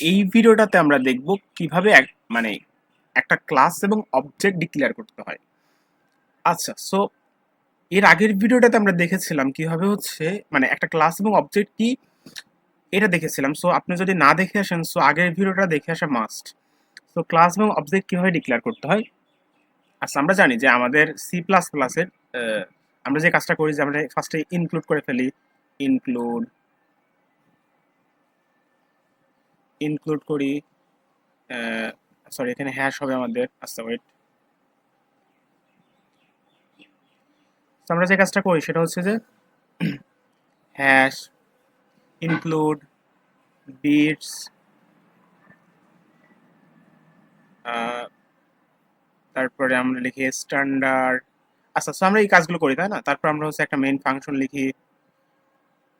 এই ভিডিওটাতে আমরা দেখব কীভাবে এক- মানে একটা ক্লাস এবং অবজেক্ট ডিক্লেয়ার করতে হয়। আচ্ছা সো এর আগের ভিডিওটাতে আমরা দেখেছিলাম কীভাবে হচ্ছে মানে একটা ক্লাস এবং অবজেক্ট কি, এটা দেখেছিলাম। সো আপনি যদি না দেখে আসেন সো আগের ভিডিওটা দেখে আসা মাস্ট সো ক্লাস এবং অবজেক্ট কীভাবে ডিক্লেয়ার করতে হয়? আচ্ছা আমরা জানি যে আমাদের সি প্লাস প্লাসের আমরা যে কাজটা করি যে আমরা ফার্স্টে ইনক্লুড করে ফেলি ইনক্লুড ইনক্লুড করি সরি এখানে হ্যাশ হবে আমাদের আচ্ছা ওয়েট আমরা যে কাজটা করি সেটা হচ্ছে যে হ্যাশ ইনক্লুড বিটস তারপরে আমরা লিখি স্ট্যান্ডার্ড আচ্ছা সো আমরা এই কাজগুলো করি, তাই না? তারপর আমরা হচ্ছে একটা মেন ফাংশন লিখি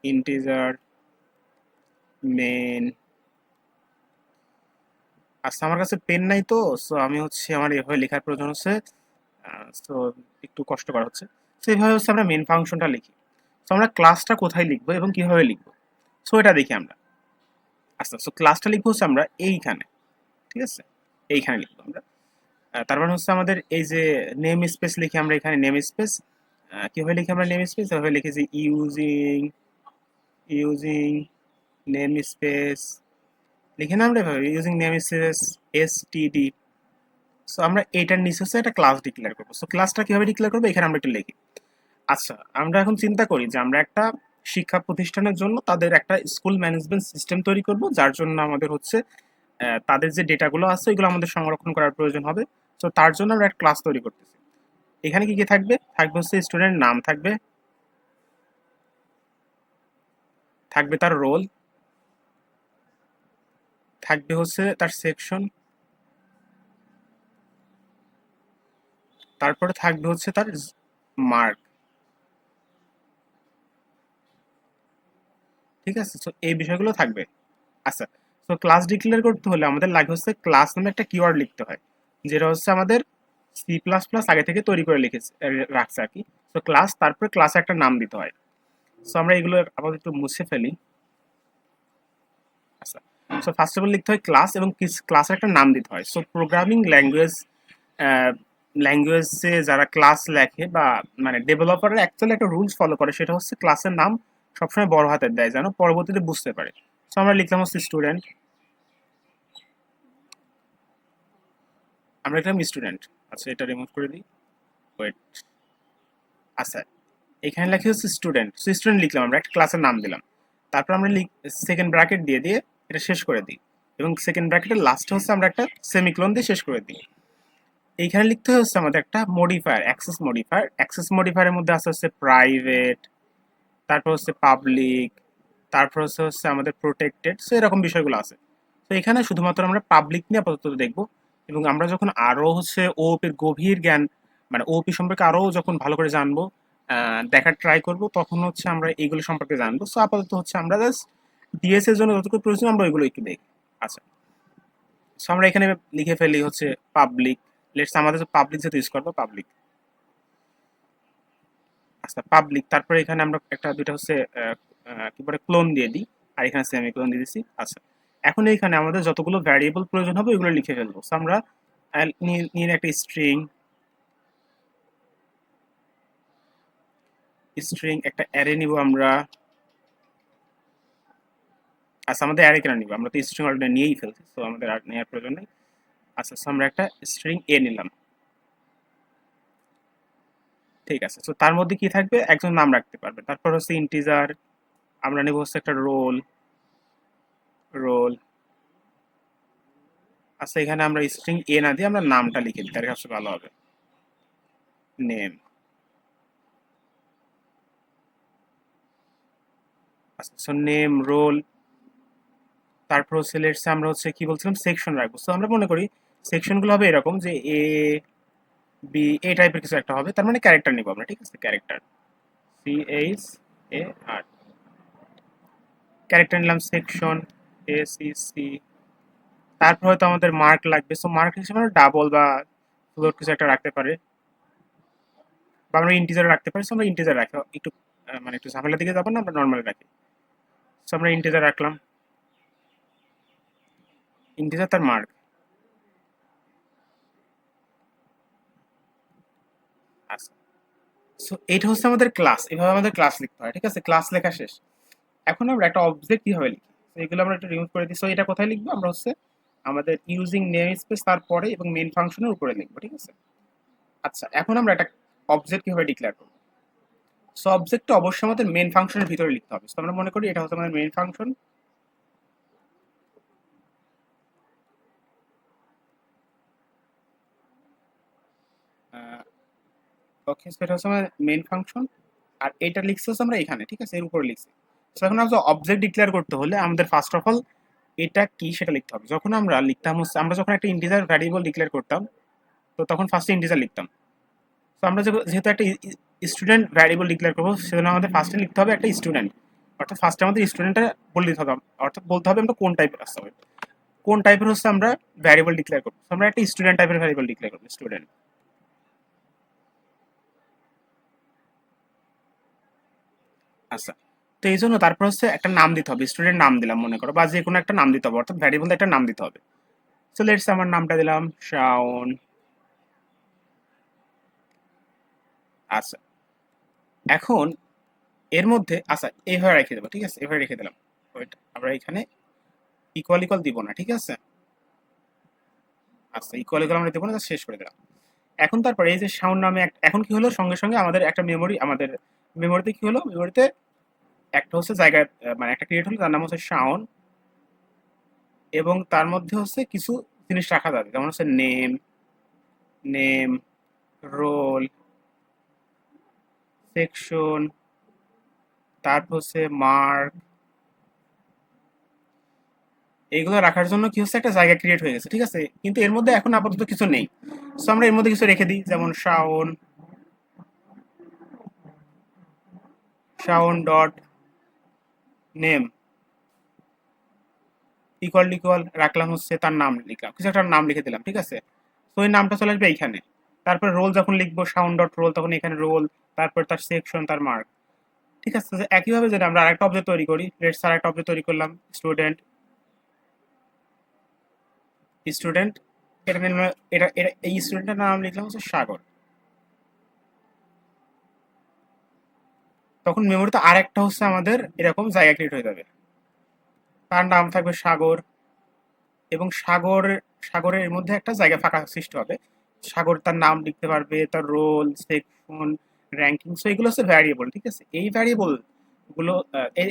ইন্টিজার মেইন আচ্ছা আমার কাছে পেন নাই তো সো আমি হচ্ছে আমার এভাবে লেখার প্রয়োজন হচ্ছে সো একটু কষ্ট করা হচ্ছে। সো এইভাবে হচ্ছে আমরা মেন ফাংশনটা লিখি। সো আমরা ক্লাসটা কোথায় লিখব এবং কীভাবে লিখব? সো এটা দেখি আমরা। আচ্ছা সো ক্লাসটা লিখব হচ্ছে আমরা এইখানে, ঠিক আছে? এইখানে লিখব আমরা। তারপর হচ্ছে আমাদের এই যে নেম স্পেস লিখে আমরা এখানে নেম স্পেস কীভাবে লিখি আমরা নেম স্পেস এভাবে লিখি যে ইউজিং ইউজিং নেম স্পেস লিখে না আমরা using namespace S T D so আমরা এটার নিচে হচ্ছে একটা ক্লাস ডিক্লেয়ার করব। সো ক্লাসটা কীভাবে ডিক্লেয়ার করব? এখানে আমরা একটু লিখি। আচ্ছা আমরা এখন চিন্তা করি যে আমরা একটা শিক্ষা প্রতিষ্ঠানের জন্য তাদের একটা স্কুল ম্যানেজমেন্ট সিস্টেম তৈরি করব, যার জন্য আমাদের হচ্ছে তাদের যে ডেটাগুলো আছে এগুলো আমাদের সংরক্ষণ করার প্রয়োজন হবে। তো তার জন্য আমরা একটা ক্লাস তৈরি করতেছি। এখানে কি কি থাকবে? থাকবে হচ্ছে স্টুডেন্ট নাম থাকবে। থাকবে তার রোল থাকবে হচ্ছে তার সেকশন তারপরে থাকবে হচ্ছে তার মার্ক ঠিক আছে? তো এই বিষয়গুলো থাকবে। আচ্ছা তো ক্লাস ডিক্লেয়ার করতে হলে আমাদের লাগে হচ্ছে ক্লাস নামে একটা কিওয়ার্ড লিখতে হয়, যেটা হচ্ছে আমাদের সি প্লাস প্লাস আগে থেকে তৈরি করে লিখেছে রাখছে আর কি। তো ক্লাস তারপরে ক্লাসে একটা নাম দিতে হয়। সো আমরা এগুলো আপাতত একটু মুছে ফেলি। সো ফার্স্ট অফ অল লিখতে হয় ক্লাস এবং ক্লাসের একটা নাম দিতে হয়। সো প্রোগ্রামিং ল্যাঙ্গুয়েজ ল্যাঙ্গুয়েজে যারা ক্লাস লেখে বা মানে ডেভেলপাররা অ্যাকচুয়ালি একটা রুলস ফলো করে, সেটা হচ্ছে ক্লাসের নাম সবসময় বড় হাতের দেয়, যেন পরবর্তীতে বুঝতে পারে। সো আমরা লিখলাম হচ্ছে স্টুডেন্ট আমরা লিখলাম স্টুডেন্ট আচ্ছা এটা রিমুভ করে দিই। ওয়েট আচ্ছা এখানে লেখা হচ্ছে স্টুডেন্ট সো স্টুডেন্ট লিখলাম, আমরা একটা ক্লাসের নাম দিলাম। তারপর আমরা সেকেন্ড ব্র্যাকেট দিয়ে দিয়ে এটা শেষ করে দিই। এবং সেকেন্ড ব্র্যাকেটের লাস্টে হচ্ছে আমরা একটা সেমিক্লোন দিয়ে শেষ করে দিই। এইখানে লিখতে হচ্ছে আমাদের একটা মডিফায়ার অ্যাক্সেস মডিফায়ার অ্যাক্সেস মডিফায়ারের মধ্যে আছে হচ্ছে প্রাইভেট তারপর হচ্ছে পাবলিক তারপর হচ্ছে হচ্ছে আমাদের প্রোটেক্টেড সো এরকম বিষয়গুলো আছে। তো এখানে শুধুমাত্র আমরা পাবলিক নিয়ে আপাতত দেখব। এবং আমরা যখন আরও হচ্ছে ওপির গভীর জ্ঞান মানে ওপি সম্পর্কে আরও যখন ভালো করে জানব দেখার ট্রাই করব, তখন হচ্ছে আমরা এইগুলো সম্পর্কে জানব। সো আপাতত হচ্ছে আমরা জাস্ট ডিএস এর জন্য যতটুকু প্রয়োজন, আমরা ওইগুলো একটু দেখি। আচ্ছা। সো আমরা এখানে লিখে ফেলি হচ্ছে পাবলিক লেটস আমাদের পাবলিক যেহেতু ইউজ করব পাবলিক আচ্ছা পাবলিক তারপরে এখানে আমরা একটা, দুইটা হচ্ছে কি বলে ক্লোন দিয়ে দিই। আর এখানে সেমি ক্লোন দিয়ে দিচ্ছি আচ্ছা। এখন এখানে আমাদের যতগুলো ভ্যারিয়েবল প্রয়োজন হবে, ওইগুলো লিখে ফেলব। So, আমরা নিয়ে একটা স্ট্রিং স্ট্রিং একটা অ্যারে নিব আমরা। আচ্ছা আমাদের অ্যারে কেন নিব আমরা তো স্ট্রিং অলরেডি নিয়েই ফেলছি তো আমাদের আর নেওয়ার প্রয়োজন নেই। আচ্ছা আমরা একটা স্ট্রিং এ নিলাম। ঠিক আছে তো তার মধ্যে কি থাকবে? একজন নাম রাখতে পারবে। তারপর হচ্ছে ইন্টিজার আমরা নেব হচ্ছে একটা রোল রোল আচ্ছা এখানে আমরা স্ট্রিং এ না দিয়ে আমরা নামটা লিখে দিই তার কাছে ভালো হবে। নেম আচ্ছা নেম রোল তারপর হচ্ছে লেটস আমরা হচ্ছে কি বলছিলাম সেকশন রাখব। সো আমরা মনে করি সেকশনগুলো হবে এরকম যে এ বি এ টাইপের কিছু একটা হবে, তার মানে ক্যারেক্টার নিব আমরা, ঠিক আছে? Character C H A R character নিলাম সেকশন এ সি সি তারপর হয়তো আমাদের মার্ক লাগবে। সো মার্ক হিসেবে আমরা ডাবল বা ফ্লোর কিছু একটা রাখতে পারে। বা আমরা ইন্টিজার রাখতে পারি। সো আমরা ইন্টিজার রাখি। একটু মানে একটু ঝামেলার দিকে যাব না, আমরা নর্মাল রাখি। সো আমরা ইন্টিজার রাখলাম। ইন্টিজার তার মার্ক আচ্ছা। সো এটা হচ্ছে আমাদের ক্লাস এভাবে আমাদের ক্লাস লিখতে হয়, ঠিক আছে? ক্লাস লেখা শেষ। এখন আমরা একটা অবজেক্ট কীভাবে লিখি? এগুলো আমরা একটু রিমুভ করে দিই। সো এটা কোথায় লিখব? আমরা হচ্ছে আমাদের ইউজিং নেম স্পেস তারপরে এবং মেন ফাংশনের উপরে লিখব, ঠিক আছে? আচ্ছা এখন আমরা একটা অবজেক্ট কীভাবে ডিক্লেয়ার করব? সো অবজেক্টটা অবশ্যই আমাদের মেন ফাংশনের ভিতরে লিখতে হবে। তো আমরা মনে করি এটা হচ্ছে আমাদের মেন ফাংশন ওকে সেটা হচ্ছে আমার মেন ফাংশন আর এটা লিখছি হচ্ছে আমরা এখানে, ঠিক আছে? এর উপরে লিখছি। এখন আমরা অবজেক্ট ডিক্লেয়ার করতে হলে আমাদের ফার্স্ট অফ অল এটা কি সেটা লিখতে হবে। যখন আমরা লিখতাম হচ্ছে, আমরা যখন একটা ইন্টিজার ভ্যারিয়েবল ডিক্লেয়ার করতাম, তো তখন ফার্স্টে ইন্টিজার লিখতাম। তো আমরা যেহেতু একটা স্টুডেন্ট ভ্যারিয়েবল ডিক্লেয়ার করব, সেজন্য আমাদের ফার্স্টে লিখতে হবে একটা স্টুডেন্ট অর্থাৎ ফার্স্টে আমাদের স্টুডেন্টটা বলে দিতে হবে, অর্থাৎ বলতে হবে আমরা কোন টাইপের আসতে হবে। কোন টাইপের হচ্ছে আমরা ভ্যারিয়েবল ডিক্লেয়ার করব। আমরা একটা স্টুডেন্ট টাইপের ভ্যারিয়েবল ডিক্লেয়ার করব স্টুডেন্ট আচ্ছা তো এই জন্য তারপর হচ্ছে একটা নাম দিতে হবে স্টুডেন্ট নাম দিলাম মনে করো, বা যে কোনো একটা নাম দিতে হবে, অর্থাৎ ভ্যারিয়েবল একটা নাম দিতে হবে। সো লেটস আমার নামটা দিলাম শাওন। আচ্ছা। এখন এর মধ্যে আচ্ছা এইভাবে রেখে দেবো, ঠিক আছে? এভাবে রেখে দিলাম। ওইটা আমরা এখানে ইকুয়াল ইকুয়াল দিব না, ঠিক আছে? আচ্ছা ইকুয়াল ইকুয়াল আমরা দেবো না শেষ করে দিলাম। এখন তারপরে এই যে সাউন্ড নামে এখন কি হলো? সঙ্গে সঙ্গে আমাদের একটা মেমোরি আমাদের মেমোরিতে কি হলো? মেমোরিতে একটা হচ্ছে জায়গা মানে একটা ক্রিয়েট হলো তার নাম হচ্ছে সাউন্ড এবং তার মধ্যে হচ্ছে কিছু জিনিস রাখা যাবে যেমন হচ্ছে নেম নেম রোল সেকশন তারপর হচ্ছে মার্ক এইগুলো রাখার জন্য কি হচ্ছে, একটা জায়গা ক্রিয়েট হয়ে গেছে, ঠিক আছে? কিন্তু এর মধ্যে এখন আপাতত কিছু নেই। সো আমরা এর মধ্যে কিছু রেখে দিই, যেমন Shaon Shaon dot name equal equal রাখলাম হচ্ছে তার নাম লিখলাম কিছু একটা নাম লিখে দিলাম, ঠিক আছে? তো ওই নামটা চলে আসবে এইখানে। তারপর রোল যখন লিখব সাউন্ড ডট রোল তখন এখানে রোল তারপর তার সেকশন তার মার্ক ঠিক আছে? একইভাবে যদি আমরা আরেকটা অবজেক্ট তৈরি করি লেটস আরেকটা অবজেক্ট তৈরি করলাম স্টুডেন্ট স্টুডেন্ট এটা এটা এটা এই স্টুডেন্টের নাম লিখলাম হচ্ছে সাগর। তখন মেমোরিতে আরেকটা হচ্ছে আমাদের এরকম জায়গা ক্রিয়েট হয়ে যাবে। তার নাম থাকবে সাগর এবং সাগর, সাগরের মধ্যে একটা জায়গা ফাঁকা সৃষ্টি হবে। সাগর তার নাম লিখতে পারবে, তার রোল সেকশন র্যাঙ্কিং সো এগুলো হচ্ছে ভ্যারিয়েবল ঠিক আছে? এই ভ্যারিয়েবলগুলো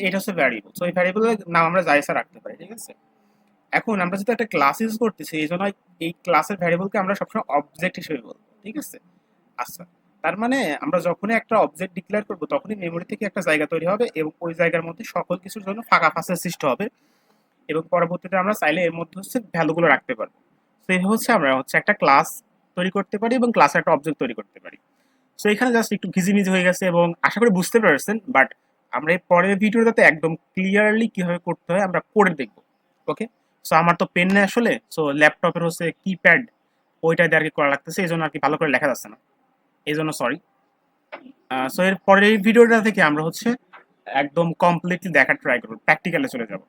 এটা হচ্ছে ভ্যারিয়েবল সো এই ভ্যারিয়েবলের নাম আমরা যাইসা রাখতে পারি, ঠিক আছে? এখন আমরা যেহেতু একটা ক্লাস ইউজ করতেছি, এই জন্য এই ক্লাসের ভ্যারিয়েবলকে আমরা সবসময় অবজেক্ট হিসেবে বলব, ঠিক আছে? আচ্ছা তার মানে আমরা যখনই একটা অবজেক্ট ডিক্লেয়ার করব, তখনই মেমোরি থেকে একটা জায়গা তৈরি হবে এবং ওই জায়গার মধ্যে সকল কিছুর জন্য ফাঁকা ফাঁসের সৃষ্টি হবে এবং পরবর্তীতে আমরা চাইলে এর মধ্যে হচ্ছে ভ্যালুগুলো রাখতে পারব। তো এইভাবে হচ্ছে আমরা হচ্ছে একটা ক্লাস তৈরি করতে পারি এবং ক্লাসে একটা অবজেক্ট তৈরি করতে পারি। সো এখানে জাস্ট একটু ঘিজিমিজি হয়ে গেছে এবং আশা করি বুঝতে পারছেন বাট আমরা এই পরের ভিডিওটাতে একদম ক্লিয়ারলি কীভাবে করতে হয় আমরা করে দেখব ওকে সো আমার তো পেন নেই আসলে সো ল্যাপটপের হচ্ছে কিপ্যাড ওইটা দিয়ে আর কি করা লাগতেছে এই জন্য আর কি ভালো করে লেখা যাচ্ছে না। এই জন্য সরি সো এর পরের ভিডিওটা থেকে আমরা হচ্ছে একদম কমপ্লিটলি দেখার ট্রাই করব প্র্যাকটিক্যালে চলে যাব।